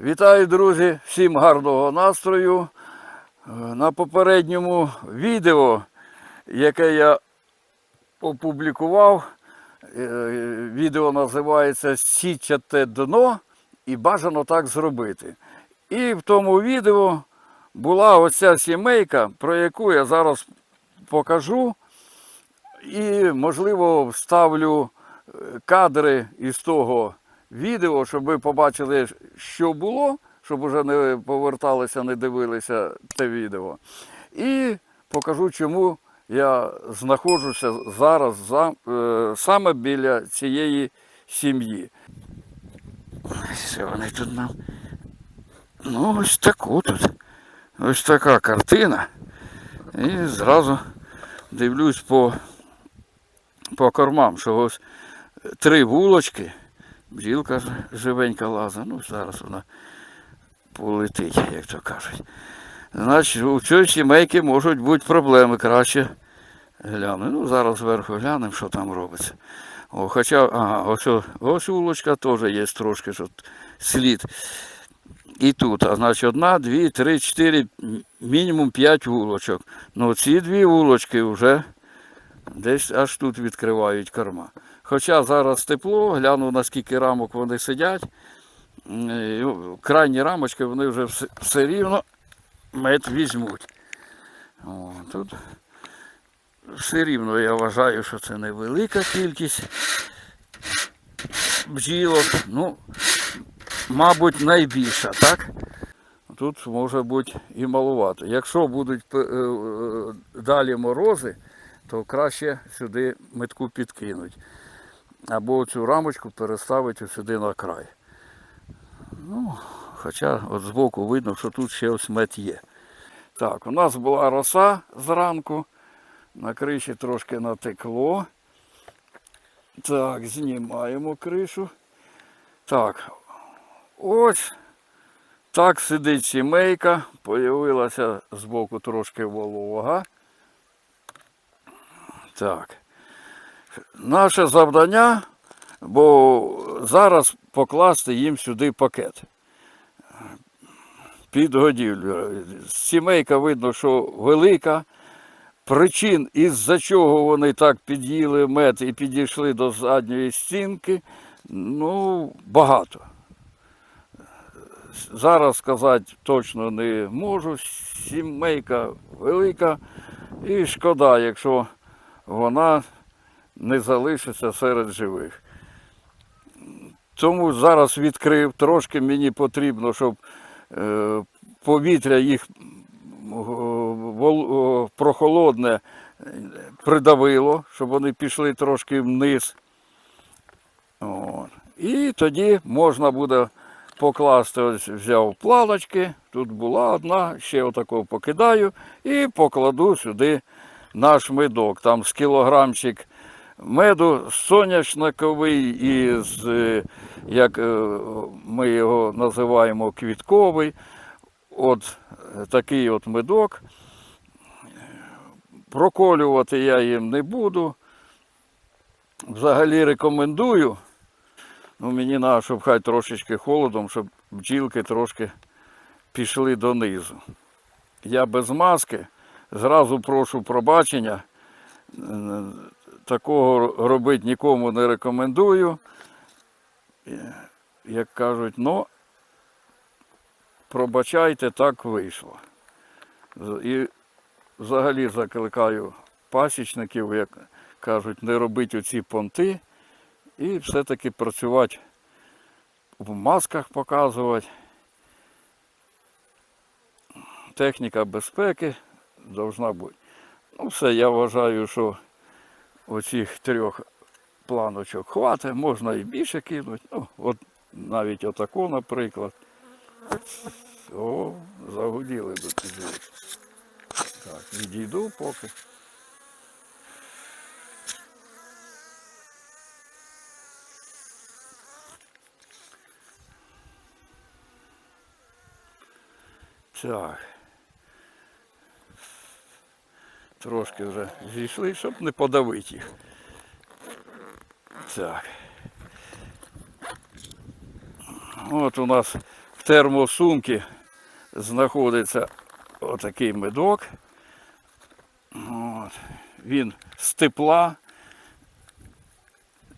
Вітаю, друзі! Всім гарного настрою. Е, На попередньому відео, яке я опублікував, відео називається Січате дно і бажано так зробити. І в тому відео була оця сімейка, про яку я зараз покажу. І, можливо, вставлю е, кадри із того відео, щоб ви побачили, що було, щоб уже не поверталися, не дивилися те відео. І покажу, чому я знаходжуся зараз за, е, саме біля цієї сім'ї. Що вони тут нам? Ну, ось таку тут. Ось така картина. І зразу дивлюсь по, по кормам, що ось три вулочки. Бджілка живенька лаза. Ну, зараз вона полетить, як то кажуть. Значить, у цій сімейки можуть бути проблеми краще. Гляну. Ну, зараз зверху глянемо, що там робиться. О, хоча, ага, ось, ось вулочка теж є трошки що слід. І тут, а значить, одна, дві, три, чотири, мінімум п'ять вулочок. Ну, ці дві вулочки вже десь аж тут відкривають корма. Хоча зараз тепло, гляну, наскільки рамок вони сидять. О, Крайні рамочки вони вже все, все рівно мед візьмуть. О, тут все рівно я вважаю, що це невелика кількість бджілок. Ну, мабуть, найбільша, так? Тут може бути і малувато. Якщо будуть е, е, далі морози, то краще сюди метку підкинуть. Або цю рамочку переставити сюди на край. Ну, хоча от збоку видно, що тут ще ось мед є. Так, у нас була роса зранку. На криші трошки натекло. Так, знімаємо кришу. Так, ось так сидить сімейка. Появилася збоку трошки волога. Так. Наше завдання, бо зараз покласти їм сюди пакет під годівлю. Сімейка видно, що велика. Причин, із-за чого вони так під'їли мед і підійшли до задньої стінки, ну, багато. Зараз сказати точно не можу. Сімейка велика і шкода, якщо вона не залишиться серед живих. Тому зараз відкрив, трошки мені потрібно, щоб повітря їх прохолодне е, придавило, щоб вони пішли трошки вниз. От. І тоді можна буде покласти, ось взяв планочки, тут була одна, ще отаку покидаю і покладу сюди наш медок. Там з кілограмчик меду соняшниковий і з, е, як е, ми його називаємо, квітковий. От е, такий от медок. Проколювати я їм не буду. Взагалі рекомендую. Ну, мені треба, щоб хай трошечки холодом, щоб бджілки трошки пішли донизу. Я без маски. Зразу прошу пробачення. Такого робити нікому не рекомендую. Як кажуть, ну, пробачайте, так вийшло. І взагалі закликаю пасічників, як кажуть, не робити оці понти і все-таки працювати в масках показувати. Техніка безпеки повинна бути. Ну, все, я вважаю, що оцих трьох планочок хватить, можна і більше кинути. Ну, от навіть отаку, наприклад. О, загуділи до тебе. Так, відійду поки. Так. Трошки вже зійшли, щоб не подавити їх. Так. От у нас в термосумці знаходиться отакий медок. От. Він з тепла,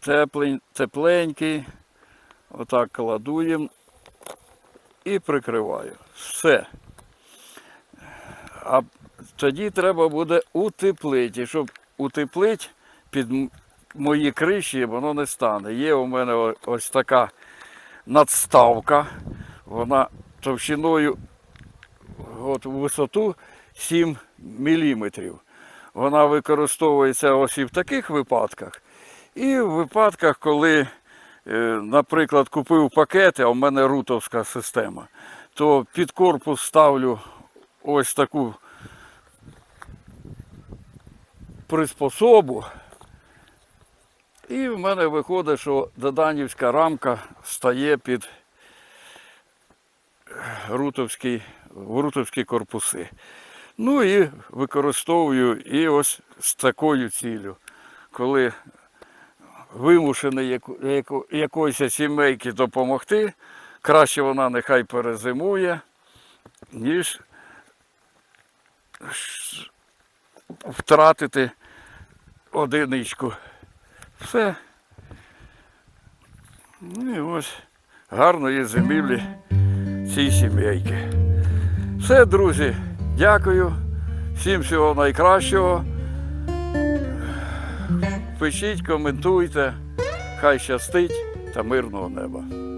теплень, тепленький. Отак кладуємо і прикриваю. Все. А тоді треба буде утеплити. Щоб утеплити під мої криші, воно не стане. Є у мене ось така надставка. Вона товщиною от, у висоту 7 мм. Вона використовується ось і в таких випадках. І в випадках, коли, е, наприклад, купив пакети, а в мене рутовська система, то під корпус ставлю ось таку приспособу. І в мене виходить, що доданівська рамка стає під рутовські, в рутовські корпуси. Ну і використовую і ось з такою ціллю, коли вимушений яку, якоїсь сімейки допомогти, краще вона нехай перезимує, ніж втратити одиничку. Все. Ну і ось гарної зимівлі цій сімейки. Все, друзі, дякую. Всім всього найкращого. Пишіть, коментуйте. Хай щастить та мирного неба.